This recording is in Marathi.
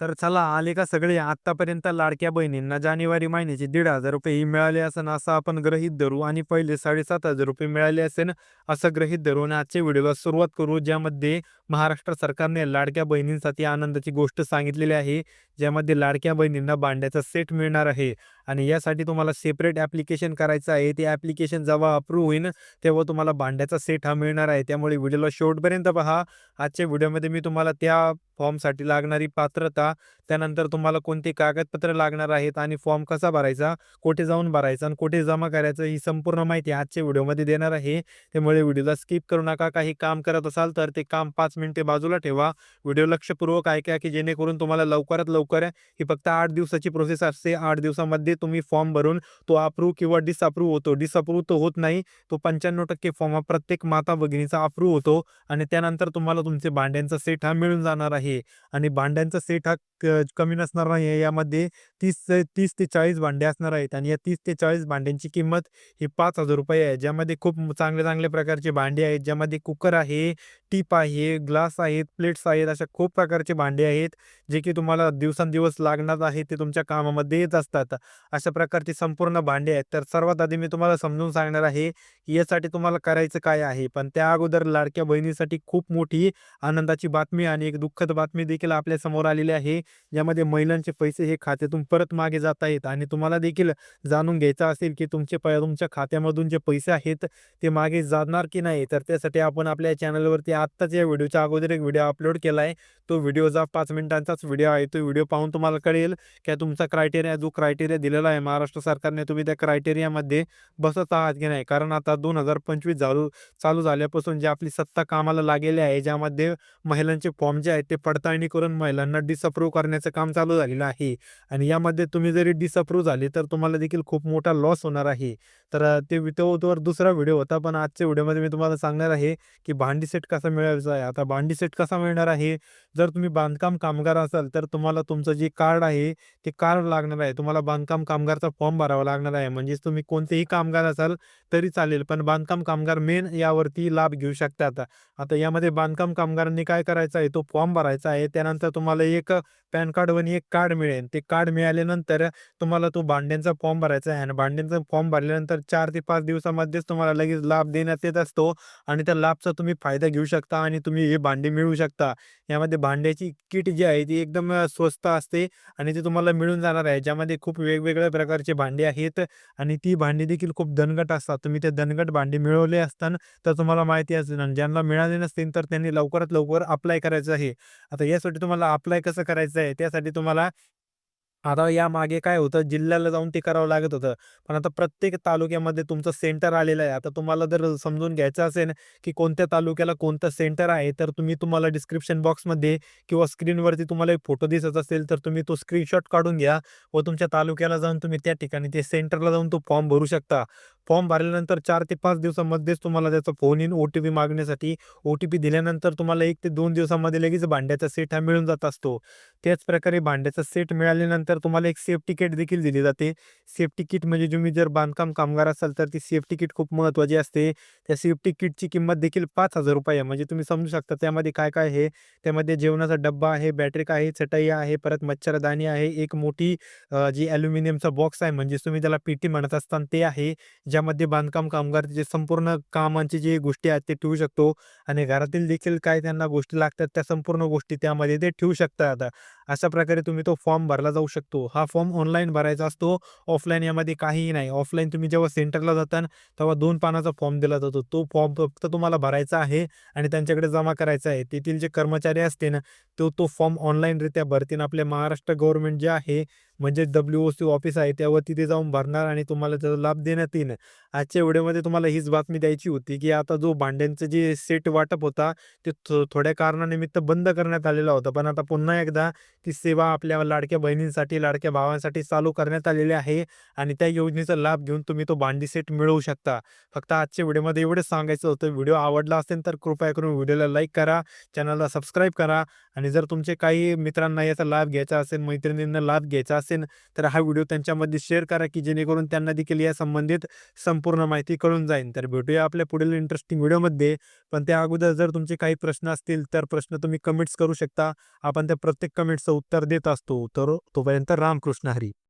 तर चला आले का सगळे? आतापर्यंत लाडक्या बहिणींना जानेवारी महिन्याचे दीड हजार रुपये ही मिळाले असं असं आपण ग्रहित धरू आणि पहिले साडेसात हजार रुपये मिळाले असेल असं गृहीत धरून आजच्या व्हिडिओला सुरुवात करू ज्यामध्ये महाराष्ट्र सरकारने लाडक्या बहिणींसाठी आनंदाची गोष्ट सांगितलेली आहे ज्यामध्ये लाडक्या बहिणींना भांड्याचा सेट मिळणार आहे. आणि यासाठी तुम्हाला सेपरेट ॲप्लिकेशन करायचं आहे. ते ॲप्लिकेशन जेव्हा अप्रूव्ह होईन तेव्हा तुम्हाला भांड्याचा सेट हा मिळणार आहे. त्यामुळे व्हिडिओला शेवटपर्यंत पहा. आजच्या व्हिडिओमध्ये मी तुम्हाला त्या फॉर्मसाठी लागणारी पात्रता त्यानंतर तुम्हाला कोणती कागदपत्र लागणार आहेत आणि फॉर्म कसा भरायचा कुठे जाऊन भरायचा आणि कुठे जमा करायचं ही संपूर्ण माहिती आजच्या व्हिडिओमध्ये देणार आहे. त्यामुळे व्हिडिओला स्किप करू नका. काही काम करत असाल तर ते काम पाच मिनिटे बाजूला ठेवा. व्हिडिओ लक्षपूर्वक ऐका की जेणेकरून तुम्हाला लवकरात लवकर ही फक्त आठ दिवसाची प्रोसेस असते. आठ दिवसामध्ये तुम्ही फॉर्म भरून तो अप्रूव्ह किंवा डिसअप्रूव्ह होतो. डिसअप्रूव्ह तो होत नाही. तो पंच्याण्णव टक्के फॉर्म हा प्रत्येक माता भगिनीचा अप्रूव्ह होतो आणि त्यानंतर तुम्हाला तुमचे भांड्यांचा सेट हा मिळून जाणार आहे. आणि भांड्यांचा सेट हा कमी नसणार नाही आहे. यामध्ये तीस तीस ते चाळीस भांडे असणार आहेत आणि या तीस ते चाळीस भांड्यांची किंमत ही पाच हजार रुपये आहे. ज्यामध्ये खूप चांगल्या चांगल्या प्रकारचे भांडे आहेत. ज्यामध्ये कुकर आहे टीप आहे ग्लास आहेत प्लेट्स आहेत अशा खूप प्रकारचे भांडे आहेत जे की तुम्हाला दिवसांदिवस लागणार आहे ते तुमच्या कामामध्ये येत असतात. अशा प्रकारची संपूर्ण भांडे आहेत. तर सर्वात आधी मी तुम्हाला समजून सांगणार आहे की यासाठी तुम्हाला करायचं काय आहे. पण त्या अगोदर लाडक्या बहिणीसाठी खूप मोठी आनंदाची बातमी आणि एक दुःखद बातमी देखील आपल्यासमोर आलेली आहे. ज्यामध्ये महिलांचे पैसे हे खात्यातून परत मागे जात आहेत आणि तुम्हाला देखील जाणून घ्यायचं असेल की तुमचे पै तुमच्या खात्यामधून जे पैसे आहेत ते मागे जाणार की नाही? तर त्यासाठी आपण आपल्या चॅनलवरती आत्ताच या व्हिडिओच्या अगोदर एक व्हिडिओ अपलोड केला आहे. तो व्हिडिओचा पाच मिनिटांचाच व्हिडिओ आहे. तो व्हिडिओ पाहून तुम्हाला कळेल की तुमचा क्रायटेरिया जो क्रायटेरिया दिलेला आहे महाराष्ट्र सरकारने तुम्ही त्या क्रायटेरियामध्ये बसत आहात की नाही? कारण आता दोन हजार पंचवीस चालू चालू झाल्यापासून जे आपली सत्ता कामाला लागलेली आहे ज्यामध्ये महिलांचे फॉर्म जे आहेत ते पडताळणी करून महिलांना डिसअप्रूव्ह करण्याचं काम चालू झालेलं आहे. आणि यामध्ये तुम्ही जरी डिसअप्रूव्ह झाले तर तुम्हाला देखील खूप मोठा लॉस होणार आहे. तर ते तोवर दुसरा व्हिडिओ होता. पण आजच्या व्हिडिओमध्ये मी तुम्हाला सांगणार आहे की भांडी सेट कसा मिळवायचा आहे. आता भांडी सेट कसा मिळणार आहे? जर तुम्ही बांधकाम कामगार असाल तर तुम्हाला तुमचं जे कार्ड आहे ते कार्ड लागणार आहे. तुम्हाला बांधकाम कामगारचा फॉर्म भरावा लागणार आहे. म्हणजेच तुम्ही कोणतेही कामगार असाल तरी चालेल. पण बांधकाम कामगार मेन यावरती लाभ घेऊ शकतात आता. यामध्ये बांधकाम कामगारांनी काय करायचं आहे? तो फॉर्म भरायचा आहे. त्यानंतर तुम्हाला एक पॅन कार्ड आणि एक कार्ड मिळेल. ते कार्ड मिळाल्यानंतर तुम्हाला तो भांड्यांचा फॉर्म भरायचा आहे. आणि भांड्यांचा फॉर्म भरल्यानंतर चार ते पाच दिवसामध्येच तुम्हाला लगेच लाभ देण्यात येत असतो. आणि त्या लाभचा तुम्ही फायदा घेऊ शकता आणि तुम्ही हे भांडी मिळवू शकता. यामध्ये भांड्याची किट जी आहे ती एकदम स्वस्त असते आणि ती तुम्हाला मिळून जाणार आहे. ज्यामध्ये खूप वेगवेगळ्या प्रकारचे भांडे आहेत आणि ती भांडी देखील खूप दणकट असतात. तुम्ही ते दणगट भांडी मिळवले असताना तर तुम्हाला माहिती असेल आणि ज्यांना मिळाले नसतील तर त्यांनी लवकरात लवकर अप्लाय करायचं आहे. आता यासाठी तुम्हाला अप्लाय कसं करायचं आहे? त्यासाठी तुम्हाला आता यामागे काय होतं? जिल्ह्याला जाऊन ते करावं लागत होतं. पण आता प्रत्येक तालुक्यामध्ये तुमचं सेंटर आलेलं आहे. आता तुम्हाला जर समजून घ्यायचं असेल की कोणत्या तालुक्याला कोणतं सेंटर आहे तर तुम्ही तुम्हाला डिस्क्रिप्शन बॉक्समध्ये किंवा स्क्रीनवरती तुम्हाला एक फोटो दिसत असेल तर तुम्ही तो स्क्रीनशॉट काढून घ्या व तुमच्या तालुक्याला जाऊन तुम्ही त्या ठिकाणी ते सेंटरला जाऊन तो फॉर्म भरू शकता. फॉर्म भरल्यानंतर चार ते पाच दिवसामध्येच तुम्हाला त्याचा phone in O T P मागण्यासाठी. ओ टी पी दिल्यानंतर तुम्हाला एक ते दोन दिवसामध्ये लगेच भांड्याचा सेट हा मिळून जात असतो. त्याचप्रकारे भांड्याचा सेट मिळाल्यानंतर तुम्हाला एक सेफ्टी किट देखील दिली जाते. सेफ्टी किट म्हणजे तुम्ही जर बांधकाम कामगार असाल तर ती सेफ्टी किट खूप महत्त्वाची असते. त्या सेफ्टी किटची किंमत देखील पाच हजार रुपये आहे. म्हणजे तुम्ही समजू शकता त्यामध्ये काय काय आहे. त्यामध्ये जेवणाचा डब्बा आहे बॅटरी आहे चटई आहे परत मच्छरदाणी आहे. एक मोठी जी ॲल्युमिनियमचा बॉक्स आहे. म्हणजे तुम्ही त्याला पीटी म्हणत असताना ते आहे. ज्यामध्ये बांधकाम कामगार जे संपूर्ण कामांची जे गोष्टी आहेत ते ठेवू शकतो. आणि घरातील देखील काय त्यांना गोष्टी लागतात त्या संपूर्ण गोष्टी त्यामध्ये ते ठेवू शकतात अशा प्रकारे तुम्ही तो फॉर्म भरला जाऊ शकतो. हा फॉर्म ऑनलाईन भरायचा असतो. ऑफलाईन यामध्ये काहीही नाही. ऑफलाईन तुम्ही जेव्हा सेंटरला जाता तेव्हा दोन पानाचा फॉर्म दिला जातो. तो फॉर्म फक्त तुम्हाला भरायचा आहे आणि त्यांच्याकडे जमा करायचा आहे. तेथील जे कर्मचारी असते ना तो तो फॉर्म ऑनलाईनरित्या भरतील आपल्या महाराष्ट्र गव्हर्नमेंट जे आहे म्हणजे डब्ल्यू ओ सी ऑफिस आहे त्यावर तिथे जाऊन भरणार आणि तुम्हाला त्याचा लाभ देण्यात येईल आजच्या व्हिडिओमध्ये तुम्हाला हीच बातमी द्यायची होती की आता जो भांड्यांचं जे सेट वाटप होता ते थो थोड्या कारणानिमित्त बंद करण्यात आलेला होता. पण आता पुन्हा एकदा ती सेवा आपल्या लाडक्या बहिणींसाठी लाडक्या भावांसाठी चालू करण्यात आलेली आहे आणि त्या योजनेचा लाभ घेऊन तुम्ही तो भांडी सेट मिळवू शकता. फक्त आजच्या व्हिडिओमध्ये एवढंच सांगायचं होतं. व्हिडिओ आवडला असेल तर कृपया करून व्हिडिओला लाईक करा चॅनलला सबस्क्राईब करा आणि जर तुमचे काही मित्रांना याचा लाभ घ्यायचा असेल मैत्रिणींना लाभ घ्यायचा असेल असेल तर हा व्हिडिओ त्यांच्यामध्ये शेअर करा की जेणेकरून त्यांना देखील या संबंधित संपूर्ण माहिती कळून जाईल. तर भेटूया आपल्या पुढील इंटरेस्टिंग व्हिडिओमध्ये. पण त्या अगोदर जर तुमचे काही प्रश्न असतील तर प्रश्न तुम्ही कमेंट्स करू शकता. आपण त्या प्रत्येक कमेंटचं उत्तर देत असतो. तर तोपर्यंत रामकृष्ण हरी.